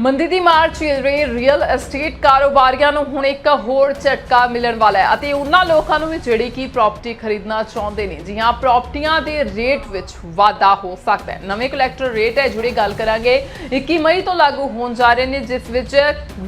ਮੰਦੀ ਦੀ ਮਾਰ ਚੱਲ ਰਹੀ ਰੀਅਲ ਐਸਟੇਟ ਕਾਰੋਬਾਰੀਆਂ ਨੂੰ ਹੁਣ ਇੱਕ ਹੋਰ ਝਟਕਾ ਮਿਲਣ ਵਾਲਾ ਹੈ ਅਤੇ ਉਹਨਾਂ ਲੋਕਾਂ ਨੂੰ ਵੀ ਜਿਹੜੀ ਕਿ ਪ੍ਰਾਪਰਟੀ ਖਰੀਦਣਾ ਚਾਹੁੰਦੇ ਨੇ। ਜੀ ਹਾਂ ਪ੍ਰਾਪਰਟੀਆਂ ਦੇ ਰੇਟ ਵਿੱਚ ਵਾਧਾ ਹੋ ਸਕਦਾ ਹੈ। ਨਵੇਂ ਕਲੈਕਟਰ ਰੇਟ ਹੈ ਜਿਹੜੀ ਗੱਲ ਕਰਾਂਗੇ। 21 ਮਈ ਤੋਂ ਲਾਗੂ ਹੋਣ ਜਾ ਰਹੇ ਨੇ, ਜਿਸ ਵਿੱਚ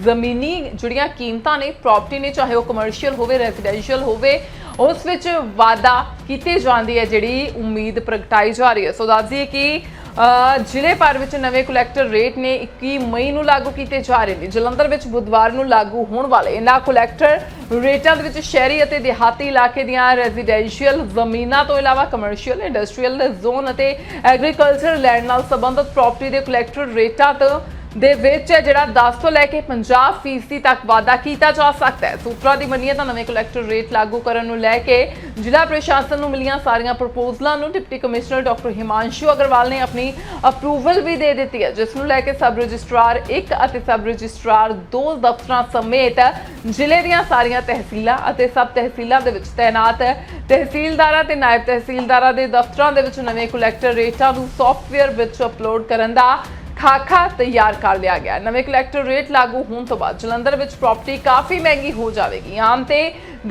ਜ਼ਮੀਨੀ ਜਿਹੜੀਆਂ ਕੀਮਤਾਂ ਨੇ ਪ੍ਰਾਪਰਟੀ ਨੇ, ਚਾਹੇ ਉਹ ਕਮਰਸ਼ੀਅਲ ਹੋਵੇ ਰੈਜ਼ੀਡੈਂਸ਼ੀਅਲ ਹੋਵੇ, ਉਸ ਵਿੱਚ ਵਾਧਾ ਕੀਤੀ ਜਾਂਦੀ ਹੈ ਜਿਹੜੀ ਉਮੀਦ ਪ੍ਰਗਟਾਈ ਜਾ ਰਹੀ ਹੈ। ਸੋ ਦੱਸਦੀ ਦਈਏ ਕਿ ਜ਼ਿਲ੍ਹੇ ਭਰ ਵਿੱਚ ਨਵੇਂ ਕਲੈਕਟਰ ਰੇਟ ਨੇ 21 ਮਈ ਨੂੰ ਲਾਗੂ ਕੀਤੇ ਜਾ ਰਹੇ ਨੇ। ਜਲੰਧਰ ਵਿੱਚ ਬੁੱਧਵਾਰ ਨੂੰ ਲਾਗੂ ਹੋਣ ਵਾਲੇ ਇਹਨਾਂ ਕਲੈਕਟਰ ਰੇਟਾਂ ਦੇ ਵਿੱਚ ਸ਼ਹਿਰੀ ਅਤੇ ਦਿਹਾਤੀ ਇਲਾਕੇ ਦੀਆਂ ਰੈਜ਼ੀਡੈਂਸ਼ੀਅਲ ਜ਼ਮੀਨਾਂ ਤੋਂ ਇਲਾਵਾ ਕਮਰਸ਼ੀਅਲ ਇੰਡਸਟਰੀਅਲ ਜ਼ੋਨ ਅਤੇ ਐਗਰੀਕਲਚਰ ਲੈਂਡ ਨਾਲ ਸੰਬੰਧਿਤ ਪ੍ਰਾਪਰਟੀ ਦੇ ਕਲੈਕਟਰ ਰੇਟਾਂ ਤੋਂ ਦੇ ਵਿੱਚ ਹੈ ਜਿਹੜਾ 10 ਤੋਂ ਲੈ ਕੇ 50% ਫੀਸਦੀ ਤੱਕ ਵਾਧਾ ਕੀਤਾ ਜਾ ਸਕਦਾ ਹੈ। ਸੂਤਰਾਂ ਦੀ ਮੰਨੀਏ ਤਾਂ ਨਵੇਂ ਕਲੈਕਟਰ ਰੇਟ ਲਾਗੂ ਕਰਨ ਨੂੰ ਲੈ ਕੇ ਜ਼ਿਲ੍ਹਾ ਪ੍ਰਸ਼ਾਸਨ ਨੂੰ ਮਿਲੀਆਂ ਸਾਰੀਆਂ ਪ੍ਰਪੋਜ਼ਲਾਂ ਨੂੰ deputy commissioner doctor Himanshu Aggarwal ਨੇ ਆਪਣੀ ਅਪਰੂਵਲ ਵੀ ਦੇ ਦਿੱਤੀ ਹੈ, ਜਿਸ ਨੂੰ ਲੈ ਕੇ ਸਬ ਰਜਿਸਟਰਾਰ 1 ਅਤੇ ਸਬ ਰਜਿਸਟਰਾਰ 2 ਦਫ਼ਤਰਾਂ ਸਮੇਤ ਜ਼ਿਲ੍ਹੇ ਦੀਆਂ ਸਾਰੀਆਂ ਤਹਿਸੀਲਾਂ ਅਤੇ ਸਬ ਤਹਿਸੀਲਾਂ ਦੇ ਵਿੱਚ ਤਾਇਨਾਤ ਤਹਿਸੀਲਦਾਰਾਂ ਤੇ ਨਾਇਬ ਤਹਿਸੀਲਦਾਰਾਂ ਦੇ ਦਫ਼ਤਰਾਂ ਦੇ ਵਿੱਚ ਨਵੇਂ ਕਲੈਕਟਰ ਰੇਟਾਂ ਨੂੰ ਸੌਫਟਵੇਅਰ ਵਿੱਚ ਅਪਲੋਡ ਕਰਨ ਦਾ ਖਾਕਾ ਤਿਆਰ ਕਰ ਲਿਆ ਗਿਆ। ਨਵੇਂ ਕਲੈਕਟਰ ਰੇਟ ਲਾਗੂ ਹੋਣ ਤੋਂ ਬਾਅਦ ਜਲੰਧਰ ਵਿੱਚ ਪ੍ਰਾਪਰਟੀ ਕਾਫੀ ਮਹਿੰਗੀ ਹੋ ਜਾਵੇਗੀ। ਆਮ ਤੇ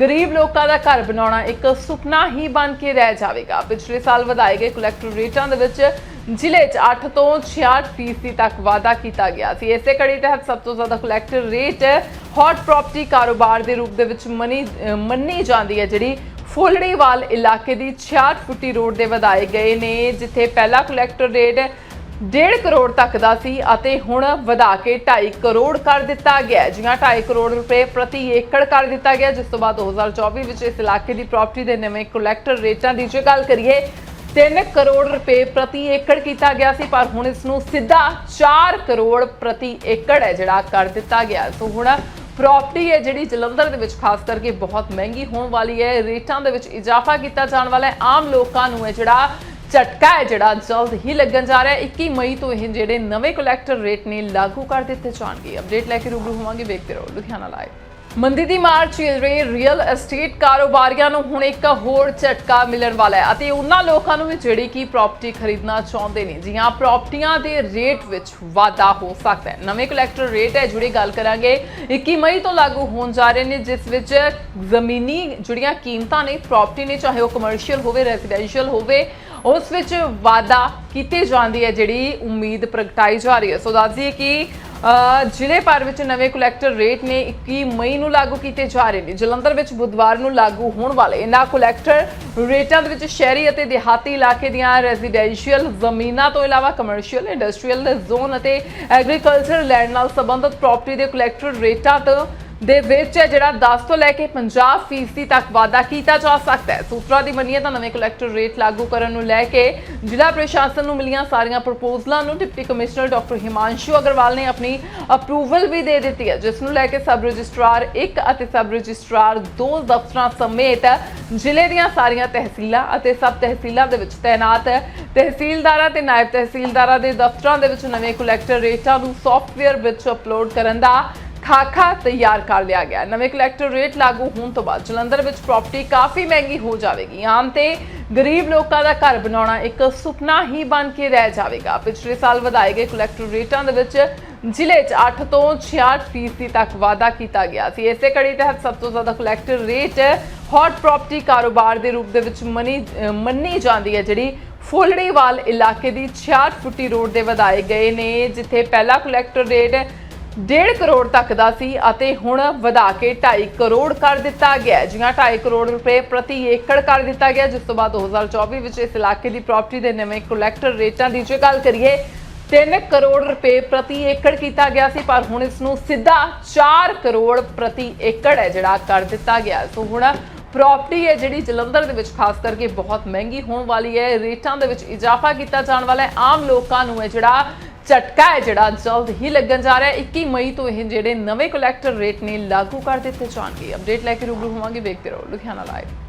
ਗਰੀਬ ਲੋਕਾਂ ਦਾ ਘਰ ਬਣਾਉਣਾ ਇੱਕ ਸੁਪਨਾ ਹੀ ਬਣ ਕੇ ਰਹਿ ਜਾਵੇਗਾ। ਪਿਛਲੇ ਸਾਲ ਵਧਾਏ ਗਏ ਕਲੈਕਟਰ ਰੇਟਾਂ ਦੇ ਵਿੱਚ ਜ਼ਿਲ੍ਹੇ 'ਚ 8 ਤੋਂ 66 ਫੀਸਦੀ ਤੱਕ ਵਾਧਾ ਕੀਤਾ ਗਿਆ ਸੀ। ਇਸੇ ਕੜੀ ਤਹਿਤ ਸਭ ਤੋਂ ਜ਼ਿਆਦਾ ਕਲੈਕਟਰ ਰੇਟ ਹੌਟ ਪ੍ਰਾਪਰਟੀ ਕਾਰੋਬਾਰ ਦੇ ਰੂਪ ਦੇ ਵਿੱਚ ਮੰਨੀ ਮੰਨੀ ਜਾਂਦੀ ਹੈ, ਜਿਹੜੀ ਫੁੱਲੜੀਵਾਲ ਇਲਾਕੇ ਦੀ 66 ਫੁੱਟੀ ਰੋਡ ਦੇ ਵਧਾਏ ਗਏ ਨੇ, ਜਿੱਥੇ ਪਹਿਲਾ ਕਲੈਕਟਰ ਰੇਟ 1.5 ਕਰੋੜ ਤੱਕ ਦਾ ਸੀ ਅਤੇ ਹੁਣ ਵਧਾ ਕੇ 2.5 ਕਰੋੜ ਕਰ ਦਿੱਤਾ ਗਿਆ ਹੈ। ਜਿਵੇਂ 2.5 ਕਰੋੜ ਰੁਪਏ ਪ੍ਰਤੀ ਏਕੜ ਕਰ ਦਿੱਤਾ ਗਿਆ। ਜਿਸ ਤੋਂ ਬਾਅਦ 2024 ਵਿੱਚ ਇਸ ਇਲਾਕੇ ਦੀ ਪ੍ਰਾਪਰਟੀ ਦੇ ਨਵੇਂ ਕਲੈਕਟਰ ਰੇਟਾਂ ਦੀ ਜੇ ਗੱਲ ਕਰੀਏ 3 ਕਰੋੜ ਰੁਪਏ ਪ੍ਰਤੀ ਏਕੜ ਕੀਤਾ ਗਿਆ ਸੀ, ਪਰ ਹੁਣ ਇਸ ਨੂੰ ਸਿੱਧਾ 4 ਕਰੋੜ ਪ੍ਰਤੀ ਏਕੜ ਹੈ ਜਿਹੜਾ ਕਰ ਦਿੱਤਾ ਗਿਆ ਸੋ ਹੁਣ ਪ੍ਰਾਪਰਟੀ ਹੈ ਜਿਹੜੀ ਜਲੰਧਰ ਦੇ ਵਿੱਚ ਖਾਸ ਕਰਕੇ ਬਹੁਤ ਮਹਿੰਗੀ ਹੋਣ ਵਾਲੀ ਹੈ। ਰੇਟਾਂ ਦੇ ਵਿੱਚ ਇਜ਼ਾਫਾ ਕੀਤਾ ਜਾਣ ਵਾਲਾ ਹੈ। ਆਮ ਲੋਕਾਂ ਨੂੰ ਹੈ ਜਿਹੜਾ ਝਟਕਾ ਹੈ ਜਿਹੜਾ ਜਲਦ ਹੀ ਲੱਗਣ ਜਾ ਰਿਹਾ ਹੈ। 21 ਮਈ ਤੋਂ ਇਹ ਜਿਹੜੇ ਨਵੇਂ ਕਲੈਕਟਰ ਰੇਟ ਨੇ ਲਾਗੂ ਕਰ ਦਿੱਤੇ ਜਾਣਗੇ। ਅਪਡੇਟ ਲੈ ਕੇ ਰੂਬਰੂ ਹੋਵਾਂਗੇ, ਵੇਖਦੇ ਰਹੋ ਲੁਧਿਆਣਾ ਲਾਈਵ ਮੰਦੀ ਦੀ ਮਾਰ ਚੱਲ ਰਹੇ ਰੀਅਲ ਐਸਟੇਟ ਕਾਰੋਬਾਰੀਆਂ ਨੂੰ ਹੁਣ ਇੱਕ ਹੋਰ ਝਟਕਾ ਮਿਲਣ ਵਾਲਾ ਹੈ ਅਤੇ ਉਹਨਾਂ ਲੋਕਾਂ ਨੂੰ ਵੀ ਜਿਹੜੀ ਕਿ ਪ੍ਰਾਪਰਟੀ ਖਰੀਦਣਾ ਚਾਹੁੰਦੇ ਨੇ। ਜੀ ਹਾਂ ਪ੍ਰਾਪਰਟੀਆਂ ਦੇ ਰੇਟ ਵਿੱਚ ਵਾਧਾ ਹੋ ਸਕਦਾ ਹੈ। ਨਵੇਂ ਕਲੈਕਟਰ ਰੇਟ ਹੈ ਜਿਹੜੀ ਗੱਲ ਕਰਾਂਗੇ। 21 ਮਈ ਤੋਂ ਲਾਗੂ ਹੋਣ ਜਾ ਰਹੇ ਨੇ, ਜਿਸ ਵਿੱਚ ਜ਼ਮੀਨੀ ਜਿਹੜੀਆਂ ਕੀਮਤਾਂ ਨੇ ਪ੍ਰਾਪਰਟੀ ਨੇ, ਚਾਹੇ ਉਹ ਕਮਰਸ਼ੀਅਲ ਹੋਵੇ ਰੈਜ਼ੀਡੈਂਸ਼ੀਅਲ ਹੋਵੇ, ਉਸ ਵਿੱਚ ਵਾਧਾ ਕੀਤੀ ਜਾਂਦੀ ਹੈ, ਜਿਹੜੀ ਉਮੀਦ ਪ੍ਰਗਟਾਈ ਜਾ ਰਹੀ ਹੈ। ਸੋ ਦੱਸਦੀ ਦਈਏ ਕਿ ਜ਼ਿਲ੍ਹੇ ਭਰ ਵਿੱਚ ਨਵੇਂ ਕਲੈਕਟਰ ਰੇਟ ਨੇ 21 ਮਈ ਨੂੰ ਲਾਗੂ ਕੀਤੇ ਜਾ ਰਹੇ ਨੇ। ਜਲੰਧਰ ਵਿੱਚ ਬੁੱਧਵਾਰ ਨੂੰ ਲਾਗੂ ਹੋਣ ਵਾਲੇ ਇਹਨਾਂ ਕਲੈਕਟਰ ਰੇਟਾਂ ਦੇ ਵਿੱਚ ਸ਼ਹਿਰੀ ਅਤੇ ਦਿਹਾਤੀ ਇਲਾਕੇ ਦੀਆਂ ਰੈਜ਼ੀਡੈਂਸ਼ੀਅਲ ਜ਼ਮੀਨਾਂ ਤੋਂ ਇਲਾਵਾ ਕਮਰਸ਼ੀਅਲ ਇੰਡਸਟਰੀਅਲ ਜ਼ੋਨ ਅਤੇ ਐਗਰੀਕਲਚਰ ਲੈਂਡ ਨਾਲ ਸੰਬੰਧਿਤ ਪ੍ਰਾਪਰਟੀ ਦੇ ਕਲੈਕਟਰ ਰੇਟਾਂ ਤੋਂ ਦੇ ਵਿੱਚ ਹੈ, ਜਿਹੜਾ 10 ਤੋਂ ਲੈ ਕੇ 50% ਫੀਸਦੀ ਤੱਕ ਵਾਧਾ ਕੀਤਾ ਜਾ ਸਕਦਾ ਹੈ। ਸੂਤਰਾਂ ਦੀ ਮੰਨੀਏ ਤਾਂ ਨਵੇਂ ਕਲੈਕਟਰ ਰੇਟ ਲਾਗੂ ਕਰਨ ਨੂੰ ਲੈ ਕੇ ਜ਼ਿਲ੍ਹਾ ਪ੍ਰਸ਼ਾਸਨ ਨੂੰ ਮਿਲੀਆਂ ਸਾਰੀਆਂ ਪ੍ਰਪੋਜ਼ਲਾਂ ਨੂੰ deputy commissioner doctor Himanshu Aggarwal ਨੇ ਆਪਣੀ ਅਪਰੂਵਲ ਵੀ ਦੇ ਦਿੱਤੀ ਹੈ, ਜਿਸ ਨੂੰ ਲੈ ਕੇ ਸਬ ਰਜਿਸਟਰਾਰ 1 ਅਤੇ ਸਬ ਰਜਿਸਟਰਾਰ 2 ਦਫ਼ਤਰਾਂ ਸਮੇਤ ਜ਼ਿਲ੍ਹੇ ਦੀਆਂ ਸਾਰੀਆਂ ਤਹਿਸੀਲਾਂ ਅਤੇ ਸਬ ਤਹਿਸੀਲਾਂ ਦੇ ਵਿੱਚ ਤਾਇਨਾਤ ਤਹਿਸੀਲਦਾਰਾਂ ਤੇ ਨਾਇਬ ਤਹਿਸੀਲਦਾਰਾਂ ਦੇ ਦਫ਼ਤਰਾਂ ਦੇ ਵਿੱਚ ਨਵੇਂ ਕਲੈਕਟਰ ਰੇਟਾਂ ਨੂੰ ਸੌਫਟਵੇਅਰ ਵਿੱਚ ਅਪਲੋਡ ਕਰਨ ਦਾ ਖਾਕਾ ਤਿਆਰ ਕਰ ਲਿਆ ਗਿਆ। ਨਵੇਂ ਕਲੈਕਟਰ ਰੇਟ ਲਾਗੂ ਹੋਣ ਤੋਂ ਬਾਅਦ ਜਲੰਧਰ ਵਿੱਚ ਪ੍ਰਾਪਰਟੀ ਕਾਫੀ ਮਹਿੰਗੀ ਹੋ ਜਾਵੇਗੀ। ਆਮ ਤੇ ਗਰੀਬ ਲੋਕਾਂ ਦਾ ਘਰ ਬਣਾਉਣਾ ਇੱਕ ਸੁਪਨਾ ਹੀ ਬਣ ਕੇ ਰਹਿ ਜਾਵੇਗਾ। ਪਿਛਲੇ ਸਾਲ ਵਧਾਏ ਗਏ ਕਲੈਕਟਰ ਰੇਟਾਂ ਦੇ ਵਿੱਚ ਜ਼ਿਲ੍ਹੇ 'ਚ 8 ਤੋਂ 66 ਫੀਸਦੀ ਤੱਕ ਵਾਧਾ ਕੀਤਾ ਗਿਆ ਸੀ। ਇਸੇ ਕੜੀ ਤਹਿਤ ਸਭ ਤੋਂ ਜ਼ਿਆਦਾ ਕਲੈਕਟਰ ਰੇਟ ਹੌਟ ਪ੍ਰਾਪਰਟੀ ਕਾਰੋਬਾਰ ਦੇ ਰੂਪ ਦੇ ਵਿੱਚ ਮੰਨੀ ਮੰਨੀ ਜਾਂਦੀ ਹੈ, ਜਿਹੜੀ ਫੁੱਲੜੀਵਾਲ ਇਲਾਕੇ ਦੀ 66 ਫੁੱਟੀ ਰੋਡ ਦੇ ਵਧਾਏ ਗਏ ਨੇ, ਜਿੱਥੇ ਪਹਿਲਾ ਕਲੈਕਟਰ ਰੇਟ 1.5 ਕਰੋੜ ਤੱਕ ਦਾ ਸੀ ਅਤੇ ਹੁਣ ਵਧਾ ਕੇ 2.5 ਕਰੋੜ ਕਰ ਦਿੱਤਾ ਗਿਆ ਹੈ। ਜਿਵੇਂ 2.5 ਕਰੋੜ ਰੁਪਏ ਪ੍ਰਤੀ ਏਕੜ ਕਰ ਦਿੱਤਾ ਗਿਆ ਜਿਸ ਤੋਂ ਬਾਅਦ 2024 ਵਿੱਚ ਇਸ ਇਲਾਕੇ ਦੀ ਪ੍ਰਾਪਰਟੀ ਦੇ ਨਵੇਂ ਕਲੈਕਟਰ ਰੇਟਾਂ ਦੀ ਜੇ ਗੱਲ ਕਰੀਏ 3 ਕਰੋੜ ਰੁਪਏ ਪ੍ਰਤੀ ਏਕੜ ਕੀਤਾ ਗਿਆ ਸੀ, ਪਰ ਹੁਣ ਇਸ ਨੂੰ ਸਿੱਧਾ 4 ਕਰੋੜ ਪ੍ਰਤੀ ਏਕੜ ਹੈ ਜਿਹੜਾ ਕਰ ਦਿੱਤਾ ਗਿਆ ਸੋ ਹੁਣ ਪ੍ਰਾਪਰਟੀ ਹੈ ਜਿਹੜੀ ਜਲੰਧਰ ਦੇ ਵਿੱਚ, ਖਾਸ ਕਰਕੇ ਬਹੁਤ ਮਹਿੰਗੀ ਹੋਣ ਵਾਲੀ ਹੈ। ਰੇਟਾਂ ਦੇ ਵਿੱਚ ਇਜ਼ਾਫਾ ਕੀਤਾ ਜਾਣ ਵਾਲਾ ਹੈ। ਆਮ ਲੋਕਾਂ ਨੂੰ ਹੈ ਜਿਹੜਾ ਝਟਕਾ ਹੈ ਜਿਹੜਾ ਜਲਦ ਹੀ ਲੱਗਣ ਜਾ ਰਿਹਾ ਹੈ। 21 ਮਈ ਤੋਂ ਇਹ ਜਿਹੜੇ ਨਵੇਂ ਕਲੈਕਟਰ ਰੇਟ ਨੇ ਲਾਗੂ ਕਰ ਦਿੱਤੇ ਜਾਣਗੇ। ਅਪਡੇਟ ਲੈ ਕੇ ਰੂਬਰੂ ਹੋਵਾਂਗੇ, ਵੇਖਦੇ ਰਹੋ ਲੁਧਿਆਣਾ ਲਾਈਵ